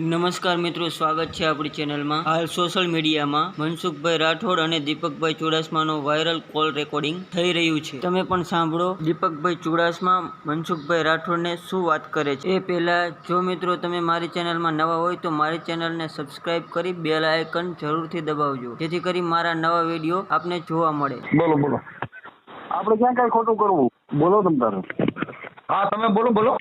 નમસ્કાર મિત્રો સ્વાગત છે આપણી ચેનલમાં. હાલ સોશિયલ મીડિયામાં મનસુખભાઈ રાઠોડ અને દીપકભાઈ ચુડાસમાનો વાયરલ કોલ રેકોર્ડિંગ થઈ રહ્યું છે. તમે પણ સાંભળો. દીપકભાઈ ચુડાસમા મનસુખભાઈ રાઠોડને શું વાત કરે છે? એ પહેલાં જો મિત્રો તમે મારી ચેનલમાં નવા હોય તો મારી ચેનલને સબસ્ક્રાઇબ કરી બેલ આઇકન જરૂરથી દબાવજો. જેથી કરી મારા નવા વીડિયો આપને જોવા મળે. બોલો બોલો. આપણે ક્યાં કઈ ખોટું કરવું? બોલો તમ તારે. હા તમે બોલો બોલો.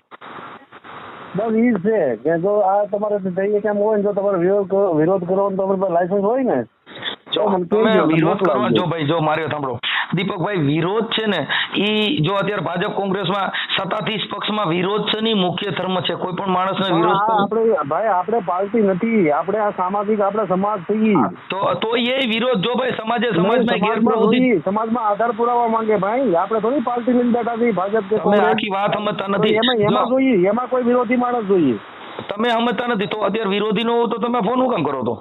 બસ ઈ જ છે કે જો આ તમારે જઈએ કેમ હોય ને જો તમારે વિરોધ કરો વિરોધ કરવાનો તમારી પાસે લાયસન્સ હોય ને જો તમે વિરોધ કરવા જો ભાઈ જો મારે સાંભળો. દીપકભાઈ વિરોધ છે ને એ જો અત્યારે ભાજપ કોંગ્રેસમાં સત્તાધીશ પક્ષમાં વિરોધ છે ની મુખ્ય ધર્મ છે. કોઈ પણ માણસને વિરોધ આપણે ભાઈ આપણે પાર્ટી નથી. આપણે આ સામાજિક આપણે સમાજ થઈ તો તો એ વિરોધ જો ભાઈ સમાજે સમાજમાં ગેરપ્રવૃત્તિ સમાજમાં આધાર પુરાવા માંગે ભાઈ. આપણે થોડી પાર્ટી લઈને બેઠા છીએ ભાજપ કે કોંગ્રેસ. આખી વાત સમજતા નથી. એમાં એમાં જોઈએ એમાં કોઈ વિરોધી માણસ જોઈએ. તમે સમજતા નથી. તો અત્યારે વિરોધી નો તો તમે ફોન હું કામ કરો તો?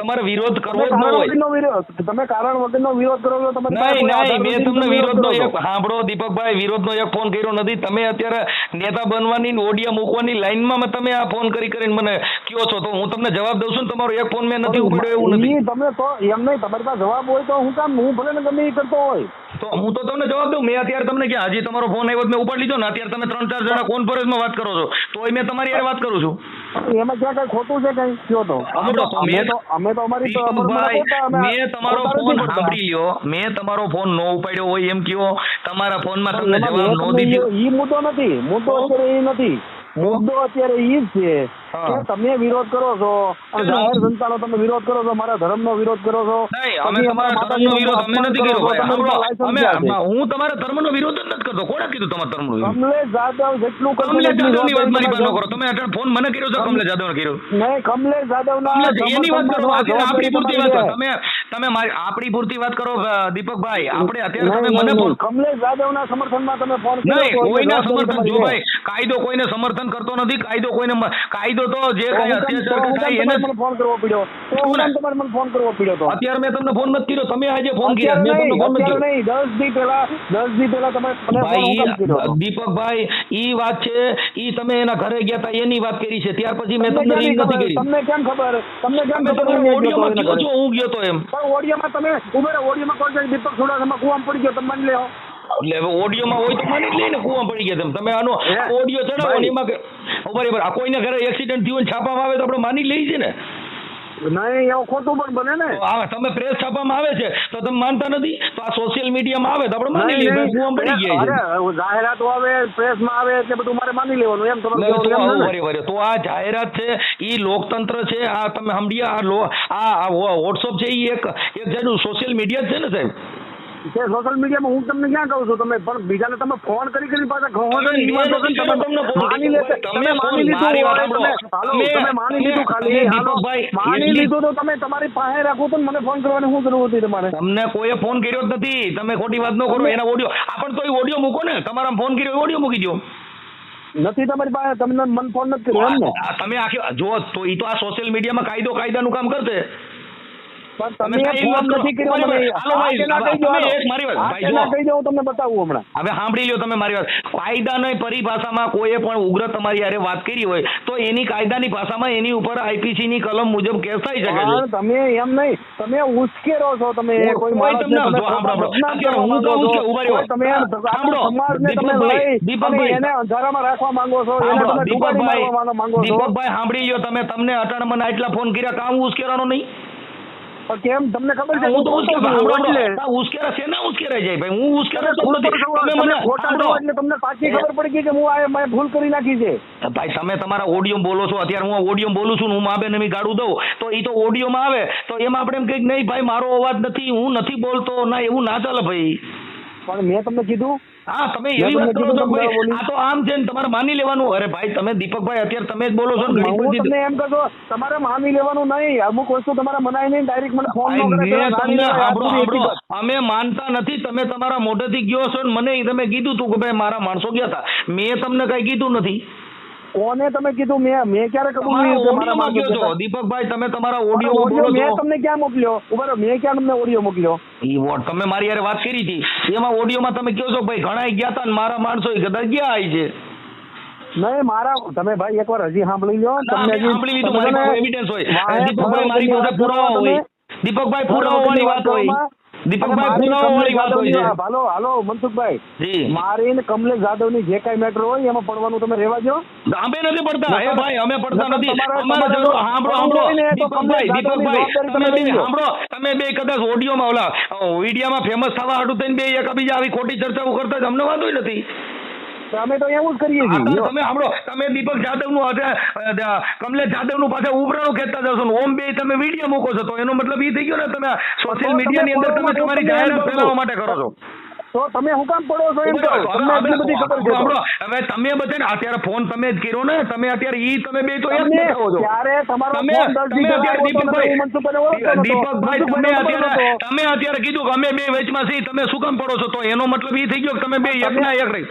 તમારે વિરોધ કરવો જ ન તમે હોય. તમે કારણ વગરનો વિરોધ કરો છો તમારી નહીં નહીં મેં તમને વિરોધનો એક સાંભળો દીપકભાઈ વિરોધનો એક ફોન કર્યો નથી. તમે અત્યારે નેતા બનવાની ઓડિયા મૂકવાની લાઈનમાં તમે આ ફોન કરી કરીને મને કયો છો? તો હું તમને જવાબ દઉં છું તમારો એક ફોન મેં નથી ઉપાડ્યો એવું નથી. તમે તો એમ નહીં તમારી પાસે જવાબ હોય તો હું કામ હું ભલે ને ગમે એ કરતો હોય. તો હું તો તમને જવાબ દઉં. મેં અત્યારે તમને ક્યાં હાજી તમારો ફોન આવ્યો મેં ઉપાડી લીધો ને. અત્યારે તમે ત્રણ ચાર જણા કોન્ફરન્સમાં વાત કરો છો? તો મેં તમારી યાર વાત કરું છું. એમાં ક્યાં કઈ ખોટું છે કઈ? કયો તો? અમે તો અમે મેં- તો અમે તો અમારી તો મેં તમારો ફોન સાંભળી લ્યો. મેં તમારો ફોન નો ઉપાડ્યો હોય એમ કયો. તમારા ફોનમાં તમને જવાબ નો દીધો ઈ- મુદ્દો નથી. મુદ્દો? એ નથી. મુદ્દો અત્યારે ઈ જ છે કે તમે વિરોધ કરો છો અને જાહેર જનતાનો તમે વિરોધ કરો છો મારા ધર્મનો વિરોધ કરો છો. અમે તમારા અમારા ધર્મનો વિરોધ અમે નથી કરો કર્યો છો, ભાઈ. તમારી સાંભળો, પાસે license અમે હું તમારા ધર્મનો વિરોધ જ નથી કરતો. કોણે કીધું તમારા ધર્મનો વિરોધ? કમલેશ જાદવ જેટલું કરતું કમલેશ જાદવની વાત મારી પાસે ન કરો. તમે અત્યારે ફોન મને કર્યો છે કમલેશ જાદવને કર્યો. નહીં કમલેશ જાદવ ના એની વાત કરો. આપણી પૂરતી વાત તમે તમે આપણી પૂરતી વાત કરો દીપકભાઈ. આપણે અત્યારે તમે મને કમલેશ જાદવ ના સમર્થનમાં તમે ફોન નહીં કોઈના સમર્થન જો ભાઈ કાયદો કોઈને સમર્થન કરતો નથી કાયદો કોઈને કાયદો તો જે કઈ અત્યાચાર થાય એને મને ફોન કરવો પડ્યો? તો તમારે મને ફોન કરવો પડ્યો તો? અત્યારે મેં તમને ફોન નથી કર્યો તમે આજે ફોન કર્યો. મેં તમને ફોન નથી કર્યો. નહીં. દસ દી પહેલા દસ દી પહેલા તમે ભાઈ દીપકભાઈ ઈ વાત છે ઈ તમે એના ઘરે ગયા હતા એની વાત કરી છે. ત્યાર પછી મેં તમને રિંગ નથી? કરી. તમને કેમ ખબર? તમને કેમ ખબર ઓડિયો હું ગયો ઓડિયોમાં? છો હું ગયો તો એમ. ઓડિયોમાં તમે ઉમેરો ઓડિયોમાં કોઈ જગ્યાએ દીપક સુડાસમાં કુવામાં પડી ગયો તમે માની લેવો એટલે ઓડિયોમાં હોય તો માની લઈને કુવા પડી ગયા તેમ. આનો ઓડિયો ચડાવો ને. એમાં બરાબર આ કોઈને ઘરે એક્સિડન્ટ થયું ને છાપામાં આવે તો આપણે માની લઈએ છીએ ને. નહીં ખોટું પણ બને ને. તો તમે પ્રેસ છાપામાં આવે છે તો તમે માનતા નથી? તો આ સોશિયલ મીડિયામાં આવે તો આપણે માની લઈએ કુવામાં પડી ગયા છે. જાહેરાતો આવે પ્રેસમાં આવે એટલે બધું મારે માની લેવાનું એમ તમે તો આ જાહેરાત છે એ લોકતંત્ર છે આ તમે સમજ્યા આ આ વોટ્સઅપ છે એ એક એક જાતનું સોશિયલ મીડિયા જ છે ને સાહેબ? તે સોશિયલ મીડિયામાં હું તમને ક્યાં કહું છું? તમે પણ બીજાને તમે ફોન કરી કરી પાછા છો તમે માની લીધું માની લીધું ખાલી. માની લીધું તો તમે તમારી પાસે રાખો તો મને ફોન કરવાની શું જરૂર હતી તમારે? તમને કોઈએ ફોન કર્યો જ નથી. તમે ખોટી વાત ન કરો એના ઓડિયો આપણ તો ઓડિયો મૂકો ને. તમારા ફોન કર્યો ઓડિયો મૂકી દો. નથી તમારી પાસે તમને મન ફોન નથી કર્યો તમે આખી જો તો એ તો આ સોશિયલ મીડિયામાં કાયદો કાયદાનું કામ કરશે. પણ તમે તમે વાત ફોન નથી કર્યો મને. હાલો ભાઈ, આ કેના કહી દો, તમે હાલો. એક મારી વાત, આ ભાઈ કેના જુઓ. કહી દો તમને બતાવું હમણાં હવે સાંભળી લો તમે મારી વાત કાયદાની પરિભાષામાં કોઈએ પણ ઉગ્ર તમારી હારે વાત કરી હોય તો એની કાયદાની ભાષામાં એની ઉપર આઈપીસી ની કલમ મુજબ કેસ થઈ શકે છે તમે એમ નહીં તમે ઉશ્કેરો છો તમે કોઈ માણસને તમે હું ઊભા રહ્યો. સમાજને લઈ દીપકભાઈ. એને અંધારામાં રાખવા માંગો છો એને તમે દીપકભાઈ સાંભળી લ્યો તમે તમને અટાણ મને આટલા ફોન કર્યા કામ ઉશ્કેરાનો નહીં પણ કેમ? તમને ખબર છે હું તો ઉશ્કેરા છું. આ ઉશ્કેરા જાય ભાઈ હું ઉશ્કેરો તો તમે મને ખોટા એટલે તમને પાછી ખબર પડી ગઈ કે હું આ મેં ભૂલ કરી નાખી છે. ભાઈ તમે તમારા ઓડિયો બોલો છો અત્યારે હું ઓડિયો બોલું છું હું મા બેન ગાડું દઉં તો એ તો ઓડિયોમાં આવે તો એમાં આપણે એમ કહીએ નહીં ભાઈ મારો અવાજ નથી હું નથી બોલતો ના એવું ના ચાલે ભાઈ. પણ મેં તમને કીધું હા તમે એવી વાત કરો છો ભાઈ આ તો આમ છે ને તમારે માની લેવાનું. અરે ભાઈ તમે દીપકભાઈ અત્યારે તમે જ બોલો છો ને હું તમને એમ કહો તમારે માની લેવાનું નહીં. અમુક વસ્તુ તમારે મનાય નહીં ડાયરેક્ટ મને ફોન ન કરે તમને લેવાય, આ સાંભળો, બધી સાંભળો. હકીકત. અમે માનતા નથી તમે તમારા મોઢેથી ગયો છો ને મને તમે કીધું તું કે ભાઈ મારા માણસો ગયા હતા મેં તમને કઈ કીધું નથી. કોને તમે કીધું? મેં મેં ક્યારે કબૂલ તમારા મારા ઓડિયોમાં માણસો કયો છો જતા? દીપકભાઈ તમે તમારા ઓડિયો બોલો મેં તમને ક્યાં મોકલ્યો? ઊભા મેં ક્યાં તમને ઓડિયો મોકલ્યો? ઈ વોટ તમે મારી યારે વાત કરી હતી. એમાં ઓડિયોમાં તમે કહો છો ભાઈ ઘણા ગયા હતા ને મારા માણસો કદાચ ગયા આવી છે. નહીં મારા તમે ભાઈ એકવાર હજી સાંભળી લો. તમને હજી- સાંભળી લીધું મારી પાસે એવિડન્સ હોય. દીપકભાઈ મારી પાસે પુરાવા હોય. દીપકભાઈ પુરાવાની વાત હોય. દીપકભાઈ અને વાળી વાત હોય છે. હાલો હાલો મનસુખભાઈ. જી. મારી ને કમલેશ જાદવની જે કાંઈ મેટર હોય એમાં પડવાનું તમે રેવા દો અમે નથી પડતા. હે ભાઈ અમે પડતા નથી. અમારે જરૂર સાંભળો સાંભળો. ને દીપકભાઈ દીપકભાઈ તમે બે. સાંભળો. તમે બે કદાચ ઓડિયોમાં ઓલા વિડીયામાં ફેમસ થવા હાટું થઈને બે એકબીજા આવી ખોટી ચર્ચાઓ કરતા તમને અમને વાંધો નથી. અમે તો એવું જ કરીએ છીએ. તમે સાંભળો તમે દીપક જાદવનું કમલેશ જાદવનું પાછા ઉભરાણું ખેંચતા જશો ઓમ બે તમે વીડિયો મૂકો છો તો એનો મતલબ એ થઈ ગયો ને તમે સોશિયલ મીડિયા ની અંદર તમે તમે તમારી જાહેરાત ફેલાવવા માટે કરો છો. તો તમે હું કામ પડો છો એમ તમને એટલી બધી ખબર છે સાંભળો, હવે તમે બધા અત્યારે ફોન તમે જ કર્યો ને તમે અત્યારે ઈ તમે બે તો એક જ છો. ત્યારે તમારો તમે ફોન દસ તમે દિવસ અત્યારે આવ્યો હતો ને દીપકભાઈ હું મનસુખભાઈને ઓળખતો નહોતો. દીપકભાઈ તમે અત્યારે તમે અત્યારે કીધું કે અમે બે વેચમાં છીએ તમે શું કામ પડો છો? તો એનો મતલબ એ થઈ ગયો કે તમે બે એક ના એક રહી.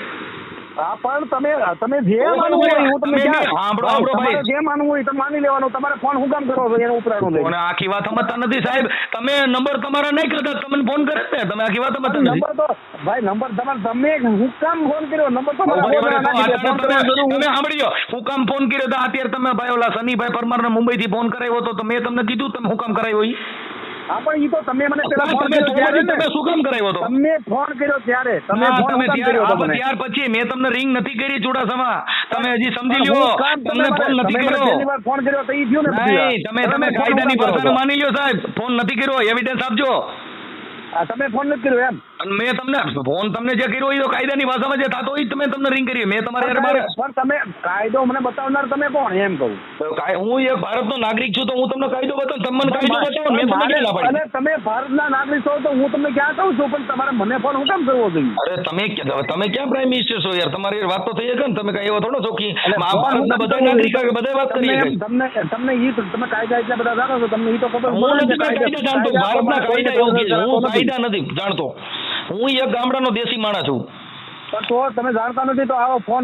હા પણ તમે તમે જે માનવું હોય હું તમને સાંભળો, સાંભળો ભાઈ. જે માનવું હોય તમે માની લેવાનું તમારે ફોન હું કામ કરો છો એનો ઉપરાણું લઈને આખી વાત સમજતા નથી સાહેબ તમે નંબર તમારા નહીં કરતા તમને ફોન કરે ને તમે આખી વાત સમજતા નંબર તો ભાઈ નંબર તમારે તમે હું કામ ફોન કર્યો નંબર તો બરોબર, મારા બરોબર. ફોનમાં તો નાખી દો. ફોન અત્યારે કરવાની જરૂર તમે સાંભળ્યો હું કામ ફોન કર્યો તો અત્યારે તમે ભાઈ ઓલા સનીભાઈ પરમાર મુંબઈ થી ફોન કરાવ્યો હતો તો મેં તમને કીધું તમે હું કામ કરાવ્યો ઈ? હા પણ ઈ તો તમે મને પેલા ફોન કર્યો ત્યારે તમે શું કામ કરાવ્યો હતો? તમે ફોન કર્યો ત્યારે. તમે ફોન તમે હું કામ ત્યાર કર્યો હતો મને? ત્યાર પછી મેં તમને રિંગ નથી કરી ચુડાસમા. તમે હજી સમજી લ્યો તમને તમે ફોન નથી કર્યો. પહેલી વાર ફોન કર્યો તો ઈ થયું ને નહીં તમે તમે કાયદાની ભાષાને માની લ્યો સાહેબ ફોન નથી કર્યો એવિડન્સ આપજો. તમે ફોન નથી કર્યો એમ? અને મેં તમને ફોન તમને જે કર્યો એ તો કાયદાની ભાષામાં જે થતો હોય તમે તમને રિંગ કરી. મેં તમારે પણ તમે કાયદો મને બતાવનાર તમે કોણ? એમ કહું. હું એક ભારતનો નાગરિક છું તો હું તમને કાયદો બતાવું તમને કાયદો બતાવો મેં તમને ક્યાં ના અને તમે ભારતના નાગરિક છો તો હું તમને ક્યાં કહું છું? પણ તમારે મને ફોન હું કામ કરવો જોઈએ? અરે તમે તમે ક્યાં પ્રાઇમ મિનિસ્ટર છો યાર? તમારી યાર વાત તો થઈ છે ને? તમે કઈ એવો થોડો છો કે ભારતના બધા નાગરિક? બધા વાત કરી તમને તમને ઈ તમે કાયદા એટલા બધા જાણો છો તમને ઈ તો ખબર હું નથી કાયદો જાણતો ભારતના કાયદા હું. કાયદા નથી જાણતો. હું એક ગામડાનો દેશી માણસ છું. તો તમે જાણતા નથી તો આવો ફોન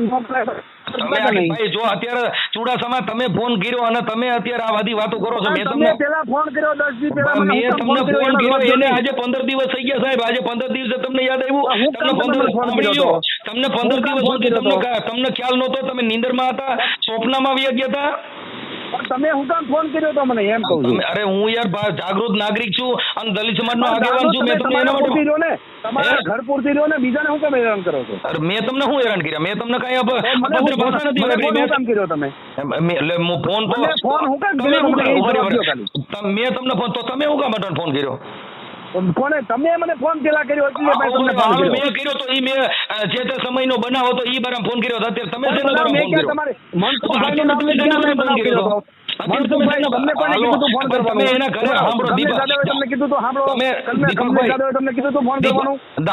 જો અત્યારે ચુડાસમા તમે ફોન કર્યો અને તમે અત્યારે આ બધી વાતો કરો છો મેં તમને પેલા ફોન કર્યો દસ દી પેલા મેં તમને ફોન કર્યો એને આજે પંદર દિવસ થઈ ગયા સાહેબ આજે પંદર દિવસે તમને યાદ આવ્યું? તમને કામ પંદર તમને ફોન સાંભળી કર્યો તમને પંદર હું કામ દિવસ સુધી તમને તમને ખ્યાલ નહોતો તમે નિંદરમાં હતા સ્વપ્નમાં વ્યા ગયા હતા તમે હું કામ ફોન કર્યો તો મને એમ કહું છું તમે- અરે હું યાર ભા- જાગૃત નાગરિક છું અને દલિત સમાજનો આગેવાન છું તમે મેં તમને એના તમારા પૂરતી માટે રહ્યો ને તમારા હે? ઘર પૂરતી રહ્યો ને બીજાને હું કેમ હેરાન કરો છો અરે મેં તમને શું હેરાન કર્યા મેં તમને કઈ અપ- તો મને અભદ્ર હું- ભાષા નથી મને વાપરી. ફોન હું મેં- કામ કર્યો તમે એમ- મેં- એટલે હું ફોન તો મને ફોન હું કામ તમે કર્યો? હું મને કામ- એ ઊભા જવાબ રહ્યો, દ્યો ખાલી. તમ- મેં તમને ફોન તો તમે હું કામ અટણ ફોન કર્યો કોને તમે મને ફોન પેલા કર્યો એટલે મેં તમને ફોન હાલો, કર્યો મેં કર્યો તો ઈ મેં અ, જે તે સમયનો બનાવ હતો ઈ બારામાં ફોન કર્યો હતો અત્યારે તમે પણ શેના બનાવ બારામાં મેં ફોન ક્યાં કર્યો તમારે મનસુખભાઈનું નામ અત્યારે લઈને તમે ક્યાં શેના બનાવ બારામાં કર્યો હતો? અત્યારે તમે મનસુખભાઈ શેના- તમને કોને કીધું તું ફોન કરવાનો તમે એના ઘરે કમલેશ સાંભળો, દીપક- જાદવે તમને કીધું તું ફોન તમે કરવાનો દીપક- દા-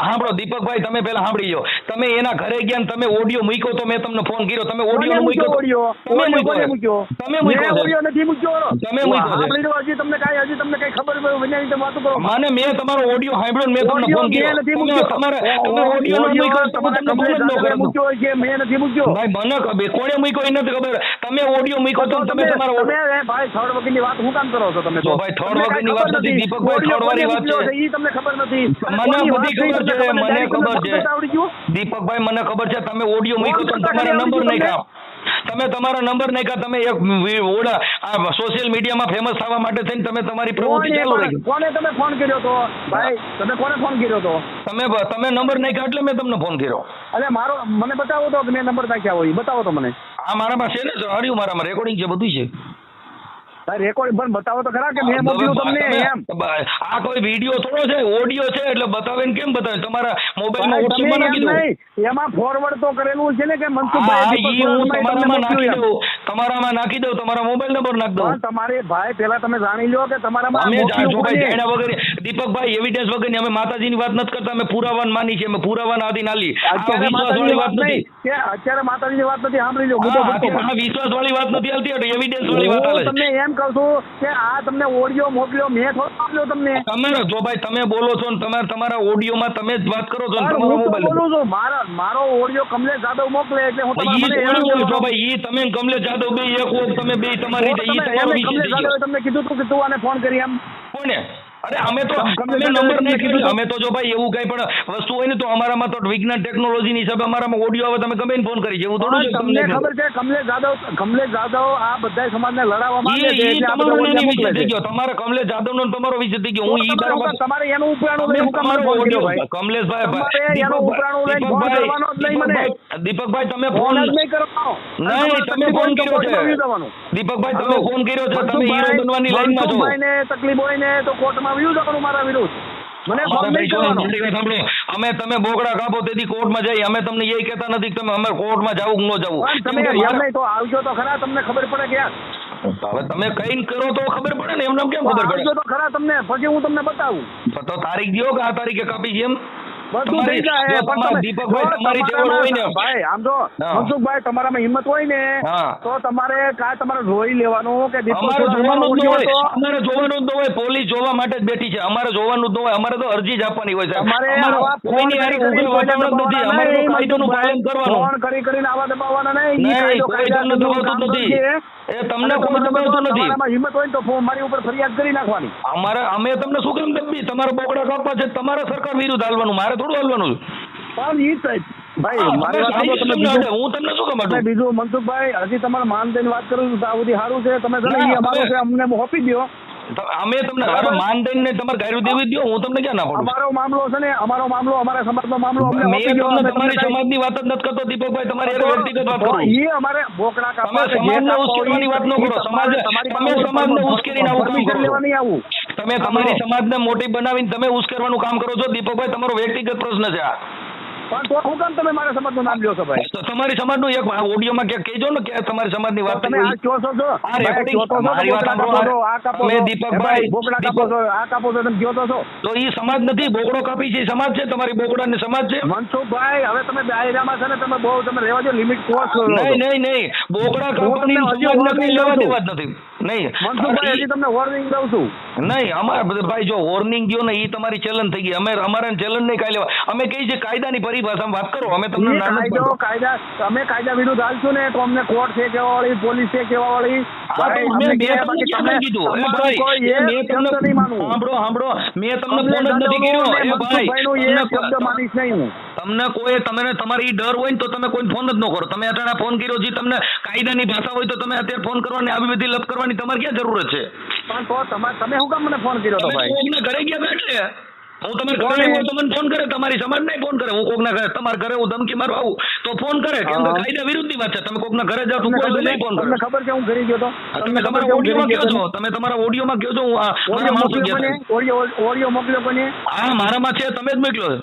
સાંભળો દીપકભાઈ તમે પેલા સાંભળી લો તમે એના ઘરે ગયા તમે ઓડિયો મૂક્યો તો મેં તમને ફોન કર્યો. તમે ઓડિયો મૂક્યો? મૂક્યો તમે મૂક્યો મૂક્યો? તમે મૂક્યો નથી મૂક્યો. તમે મૂક્યો છે. સાંભળી રહ્યો, હજી તમને કાંઈ હજી તમને કાંઈ ખબર વિનાની તમે વાતો કરો. માને મેં તમારો ઓડિયો સાંભળ્યો મેં તમને ફોન કર્યો. નથી તમે મૂક્યો. તમારે તમે ઓડિયો ન મૂક્યો તો તમારે તમને ફોન ન મૂક્યો હોય છે મેં નથી મૂક્યો. ભાઈ મને ખબર. કોણે મૂક્યો એ નથી ખબર. તમે ઓડિયો મૂક્યો તો તમે તમે તમારો એ ભાઈ થર્ડ વગરની વાત હું કામ કરો છો તમે જો ભાઈ થર્ડ તમને વાત નથી, દીપકભાઈ થર્ડ વાત છે. ઈ તમને ખબર નથી. મને બધી ખબર છે મને ખબર છે. ફોન કરતા આવડી ગયું? દીપકભાઈ મને ખબર છે તમે ઓડિયો મૂક્યો તો ફોન નંબર નહીં તમે તમારો નંબર નહીં ખાવ તમે એક ઓડા આ સોશિયલ મીડિયામાં ફેમસ થવા માટે થઈને તમે તમારી પ્રવૃત્તિ ચાલુ રાખી. કોને તમે ફોન કર્યો તો? ભાઈ તમે કોને ફોન કર્યો તો? તમે તમે નંબર નહીં ખાવ એટલે મેં તમને ફોન કર્યો. અરે મારો મને બતાવો તો મેં નંબર નાખ્યા હોય બતાવો તો મને. આ મારામાં છે ને હર્યું મારામાં રેકોર્ડિંગ છે બધું છે. રેકોર્ડ પણ બતાવો તો ખરા કે મેં મોકલ્યું તમને એમ? આ કોઈ વીડિયો થોડો છે? ઓડિયો છે? એટલે બતાવે ને કેમ બતાવે? તમારા મોબાઈલમાં વોટ્સઅપમાં એમ નાખી દો. એમાં ફોરવર્ડ તો કરેલું છે ને કે મનસુખભાઈ હું તમારામાં નાખી દઉં. તમારામાં નાખી દઉં તમારા મોબાઈલ નંબર નાખી દઉં. તમારે ભાઈ પેલા તમે જાણી લો કે તમારામાં અમે મોકલ્યું જો ભાઈ જાણ્યા વગર દીપકભાઈ એવિડન્સ વગરની અમે માતાજીની વાત નથી કરતા અમે પુરાવાન માની છે અમે પુરાવાન આધીન આલી વિશ્વાસવાળી વાત નથી. અત્યારે માતાજીની વાત નથી સાંભળી લો વિશ્વાસવાળી વાત નથી આવતી એટલે એવિડન્સ વાળી વાત આવે તમને એમ કહું છું કે આ તમને ઓડિયો મોકલ્યો મેં થોડો તમને. તમે જો ભાઈ તમે બોલો છો ને તમારા તમારા ઓડિયોમાં તમે જ વાત કરો છો ને તમારો મોબાઈલ બોલું છું મારા મારો ઓડિયો કમલેશ જાદવ મોકલે એટલે હું ઈ તમારા મને કોણ એમ બોલો છો કહેવાનો. ભાઈ ઈ તમે કમલેશ જાદવ બે એક હોક તમે બે તમારી રીતે ઈ તમે તમારો કમલેશ જાદવે તમને કીધું તું કે તું આને ફોન કરી એમ? કોને? અરે અમે તો અમે નંબર નહીં કીધું અમે તો જો ભાઈ એવું કઈ પણ વસ્તુ હોય ને તો અમારામાં તો વિજ્ઞાન ટેકનોલોજીની હિસાબે અમારામાં ઓડિયો આવે તમે ગમે ફોન કરી જેવું થોડું છે તમને ખબર છે કમલેશ જાદવ કમલેશ જાદવ આ બધા સમાજને લડાવવા માંગે છે એટલે તમારો એની ઓડિયો થઈ ગયો. તમારે કમલેશ જાદવ નો તમારો વિષય થઈ ગયો. હું ઈ બરાબર તમારે એનું ઉપરાણું તમે લઈને હું કામ તમારો ફોન કર્યો audio- ભાઈ. કમલેશભાઈ ભાઈ, એનો ઉપરાણો લઈને ફોન કરવાનો જ નહીં મને. દીપકભાઈ- તમે ફોન જ નહીં કરવાનો નહીં તમે ફોન કર્યો છે. દીપકભાઈ તમે ફોન કર્યો છે તમે હીરો બનવાની લાઈનમાં છો. તકલીફ હોય ને તો કોર્ટમાં વ્યૂ જવાનું મારા વિરુદ્ધ મને ફોન અમારા નહીં ભાઈ કરવાનો મારી વાત સાંભળો. અમે તમે બોકડા કાપો તેથી કોર્ટમાં જઈએ અમે તમને એ કહેતા નથી કે તમે અમે કોર્ટમાં જાવું ન જવું તમે તો આવજો તો ખરા તમને ખબર પડે કે હવે તમે કઈ કરો તો ખબર પડે ને એમને કેમ ખબર પડે? તો ખરા તમને પછી હું તમને બતાવું. તો- તો તારીખ દો કે આ તારીખે કાપી છે એમ? બધું થઈ જાય પણ તમે- દીપકભાઈ તમારી ટેવડ હોય ને. તમારામાં- ભાઈ આમ જો મનસુખભાઈ તમારામાં હિંમત હોય ને તો તમારે કા તમારે જોઈ લેવાનું કે અમારે જોવાનું જ હોય. અમારે જોવાનું જ હોય. પોલીસ જોવા માટે જ બેઠી છે. અમારે જોવાનું જ હોય. અમારે તો અરજી જ આપવાની હોય છે. તમારે અમારે કોઈની હારે કરી કરીને ઉગ્ર કોઈને વાતાવરણ જ નથી. અમારે તો કાયદોનું પાલન કરવાનું. ફોન કરી કરીને આવા દબાવવાના નહીં. કાયદો કોઈ કાયદા તમને મુજબ દબાવતું નથી. એ તમને કોઈ દબાવતું નથી. હિંમત હોય તો મારી ઉપર ફરિયાદ કરી નાખવાની. અમારે અમે તમને શું કેમ દબી તમારે બોકડા કાપવા છે. તમારે સરકાર વિરુદ્ધ હાલવાનું. મારે થોડું હાલવાનું પણ ઈ ભાઈ મારી વાત સાંભળો, તમે બીજું- હું તમને શું કામ તમે બીજું મનસુખભાઈ હજી તમારે માન દઈને વાત કરું છું તો આ બધી સારું છે. તમે છે ને ઈ છે અમને હોપી દ્યો. અમે તમને માન દઈને તમારે ગાયરું દેવી દો હું તમને ક્યાં ના પાડું? અમારો મામલો છે ને અમારો મામલો અમારા સમાજનો મામલો અમને મેં તમને તમારી સમાજ સમાજની વાત જ નથી કરતો દીપકભાઈ તમારી વ્યક્તિગત વાત કરું. અમારે બોકડા તમે કાપવા સમાજને ઉશ્કેરવાની વાત ન કરો. સમાજ- તમે સમાજને ઉશ્કેરીને આવું કામ કરો. છો. આવું. તમે તમારી સમાજને મોટી બનાવીને તમે ઉશ્કેરવાનું કામ કરો છો. દીપકભાઈ તમારો વ્યક્તિગત પ્રશ્ન છે આ. પણ તો હું કામ તમે મારા સમાજનું નામ લ્યો છો ભાઈ? તો તમારી સમાજનું એક ઓડિયોમાં ક્યાંક કહેજો ને કે તમારી સમાજની વાત તમે આ છો છો? આ ભાઈ, recording- કહો તો છો, મારી વાત સાંભળો. આ કાપો તમે દીપકભાઈ, એ બોકડા કાપો છો આ કાપો છો તમે કહો છો તો એ સમાજ નથી બોકડો કાપી છે સમાજ છે તમારી બોકડાની સમાજ છે. મનસુખભાઈ હવે તમે દાયરામાં છે ને તમે બહુ તમે રહેવા દો લિમિટ ક્રોસ કરો. નહીં નહીં નહીં. બોકડા કાપવાની લેવા દેવા જ નથી. નહીં. મનસુખભાઈ હજી તમને વોર્નિંગ દઉં છું. નહીં અમારે ભાઈ જો વોર્નિંગ ગયો ને એ તમારી ચલન થઈ ગઈ. અમે અમારે ચલન નહીં કાઈ લેવા. અમે કહીએ છીએ કાયદાની પરિભાષામાં વાત કરો અમે તમને કાયદો કાયદા અમે કાયદા વિરુદ્ધ હાલશું ને તો અમને કોર્ટ છે કેવા વાળી પોલીસ છે કેવા વાળી તમને બાકી તમે- તમારું કોઈ કોઈ- ડર હોય ને તો તમે કોઈ ફોન જ ન કરો. તમે અત્યારે ફોન કર્યો છે તમને કાયદાની ભાષા હોય તો તમે અત્યારે ફોન કરવાની આવી બધી લપ કરવાની તમારે ક્યાં જરૂરત છે? પણ તો તમારે તમે શું કામ મને ફોન કર્યો તો ભાઈ? કોકના ઘરે ગયા એટલે હું તમારે ઘરે હું તમને ફોન કરે તમારી સમાજ નહીં ફોન કરે. હું કોકના ઘરે તમારા ઘરે હું ધમકી મારવા આવું તો ફોન કરે કેમ કે કાયદા વિરુદ્ધની વાત છે. તમે કોકના ઘરે જાવ તો કોઈ નહીં ફોન કરે. તમને ખબર છે હું ઘરે ગયો તો? તમને તમે ખબર છે તમારા હું ઘરે કહો છો? તમે તમારા ઓડિયોમાં કહો છો? હું મારા ઓડિયો માણસો ગયા? ઓડિયો ઓડિયો મોકલ્યો કોને? હા મારામાં છે તમે જ મોકલ્યો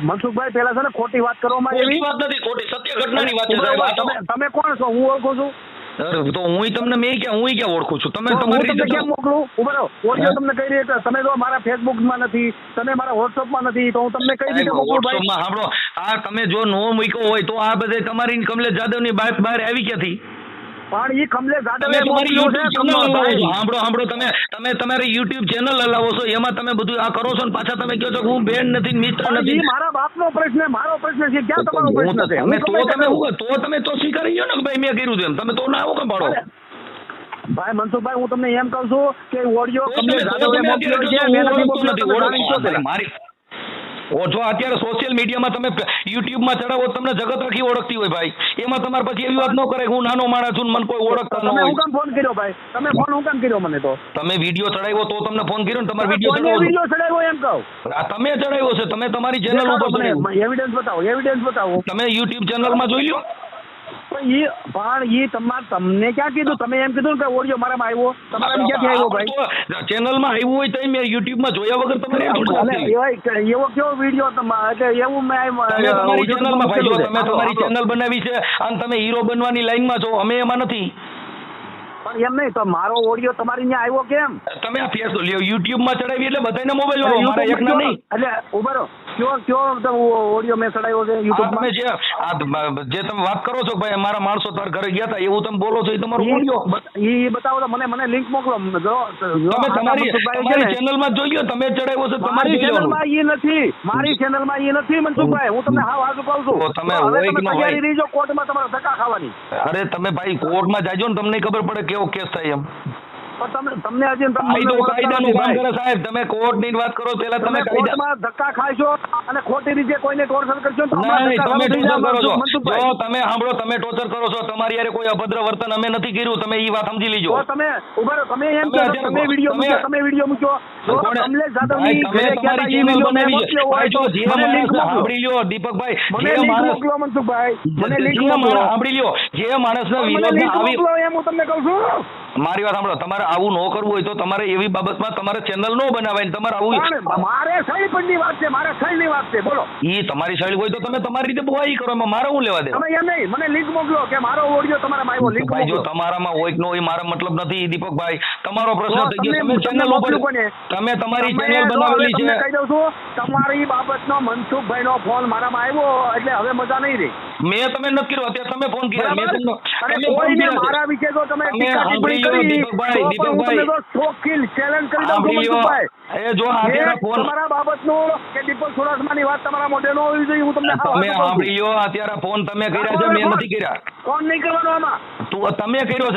મનસુખભાઈ પેલા છે ને ખોટી વાત કરવામાં એવી આવી. વાત નથી ખોટી સત્ય ઘટનાની વાત છે તમે તમે કોણ છો? હું ઓળખું છું? તો હું તમને મેં ક્યાં હું ક્યાં ઓળખું છું? તમે હું તમને કેમ મોકલું? ઉભરો ઓડિયો તમને કઈ રીતે તમે જો મારા ફેસબુકમાં નથી તમે મારા વોટ્સઅપમાં નથી તો હું તમને કઈ રીતે મોકલું ભાઈ? વોટ્સઅપમાં સાંભળો. આ તમે જો નો મૂક્યો હોય તો આ બધે તમારી કમલેશ જાદવની બાત બહાર આવી ક્યાંથી? પણ ઈ કમલેશ તમે જાદવે. સાંભળો સાંભળો તમે તમે તમારી યુટ્યુબ ચેનલ હલાવો છો એમાં તમે બધું આ કરો છો ને પાછા તમે કહો છો કે હું બેન નથી મિત્ર નથી. મારા બાપનો પ્રશ્ન મારો પ્રશ્ન છે ક્યાં તમારો પ્રશ્ન છે? તમે તો તમે તો તમે તો સ્વીકારી ગયો ને કે ભાઈ મેં કર્યું એમ તમે તો ના આવો કે પાડો ભાઈ મનસુખભાઈ હું તમને એમ કહું છું કે ઓડિયો કમલેશ જાદવે મોકલ્યો છે મેં નથી મોકલ્યો, તમે. મારી જો અત્યારે સોશિયલ મીડિયામાં તમે યુટ્યુબમાં ચડાવો તમને જગત આખી ઓળખતી હોય ભાઈ. એમાં તમારે પછી એવી વાત ન કરે કે હું નાનો માણસ છું મને કોઈ ઓળખતા ન હોય. તમે કામ ફોન કર્યો ભાઈ? તમે ફોન હું કામ કર્યો મને તો? તમે વીડિયો ચડાવ્યો તો તમને ફોન કર્યો ને તમારે વિડિયો ચડાવ્યો વિડિયો ચડાવ્યો એમ કહું? આ તમે ચડાવ્યો છે તમે તમારી ચેનલ ઉપર એવિડન્સ બતાવો એવિડન્સ બતાવો. તમે યુટ્યુબ ચેનલમાં જોઈ લો. તો પણ ઈ પણ ઈ તમાર તમને ક્યાં કીધું? તમે એમ કીધું કે ઓડિયો મારામાં આવ્યો. તમારે ક્યાંથી આવ્યો ભાઈ? ચેનલમાં આવ્યું હોય તો મેં યુટ્યુબમાં જોયા વગર તમારે. એવા- કેવો વીડિયો તમારે? એટલે એવું મેં તમારી ચેનલમાં ભાઈ તમે તમારી ચેનલ બનાવી છે અને તમે હીરો બનવાની લાઈનમાં છો અમે એમાં નથી. પણ એમ નહીં તો મારો ઓડિયો તમારી ત્યાં આવ્યો કેમ? તમે આ ફેસ યુટ્યુબમાં ચડાવી એટલે બધાને મોબાઈલ વાળો મારા એકના નહીં. એટલે ઉભરો કયો કયો ઓડિયો મેં ચડાવ્યો છે યુટ્યુબ તમે જે આ જે તમે વાત કરો છો ભાઈ મારા માણસો તાર ઘરે ગયા હતા એવું તમે બોલો છો એ તમારો ઓડિયો એ બતાવો તો મને મને લિંક મોકલો. તમે તમારી તમારી ચેનલમાં જોઈ લો તમે ચડાવ્યો છે તમારી ચેનલમાં એ નથી મારી ચેનલમાં એ નથી મનસુખભાઈ. હું તમને હાવ હાજુ કહું છું. તમે હોય કે ન હોય? કોર્ટમાં તમારા ધક્કા ખાવાની. અરે તમે ભાઈ કોર્ટમાં જાજો ને તમને ખબર પડે કેવો કેસ થાય એમ? તમને તમને કાયદો કાયદાનું કામ કરે સાહેબ. તમે કોર્ટની વાત કરો પેલા તમે કોર્ટમાં ધક્કા ખાશો અને ખોટી રીતે કોઈને ટોર્ચર કરશો તમે ટોર્ચર કરો છો. જો તમે સાંભળો તમે ટોર્ચર કરો છો તમારી યારે કોઈ અભદ્ર વર્તન અમે નથી કર્યું તમે ઈ વાત સમજી લીજો. તમે ઊભા તમે એમ તમે વીડિયો તમે- વીડિયો મૂક્યો મોકલો. મોકલો મોકલો. મોકલો મારી વાત સાંભળો તમારે આવું ન કરવું હોય તો તમારે એવી બાબતમાં તમારે ચેનલ નો બનાવાય તમારે આવું પણ મારે સહી પણની વાત છે મારે સહીની વાત છે બોલો. એ તમારી શૈલી હોય તો તમે તમારી રીતે બોવાઈ કરો એમાં મારે હું લેવા દે? તમે એમ નહીં મને લિંક મોકલો કે મારો ઓડિયો તમારામાં આવ્યો લિંક ભાઈ જો તમારામાં હોય કે ન હોય મારો મતલબ નથી દીપકભાઈ. તમારો પ્રશ્ન થઈ ગયો તમે ચેનલ ઉપર? તમે તમારી ચેનલ બનાવેલી છે કહી દઉં છું તમારી બાબતનો મનસુખભાઈનો ફોન મારામાં આવ્યો એટલે હવે મજા નહીં રહી મેં તમે નથી કર્યો અત્યારે તમે ફોન કર્યો મેં તમને કોઈને મારા વિશે જો તમે ટીકા ટિપ્પણી કરી દીપકભાઈ, દીપકભાઈ. તો શોખીલ challenge કરી દઉં. મનસુખભાઈ. એ જો આ ફોન તમારા બાબતનું કે દીપક સુરાસમાની વાત તમારા મોઢે નો હોવી જોઈએ હું તમને તમે. સાંભળી લો અત્યારે ફોન તમે કર્યા છે મેં નથી કર્યા ફોન નહીં કરવાનો આમાં તું તમે કર્યો છે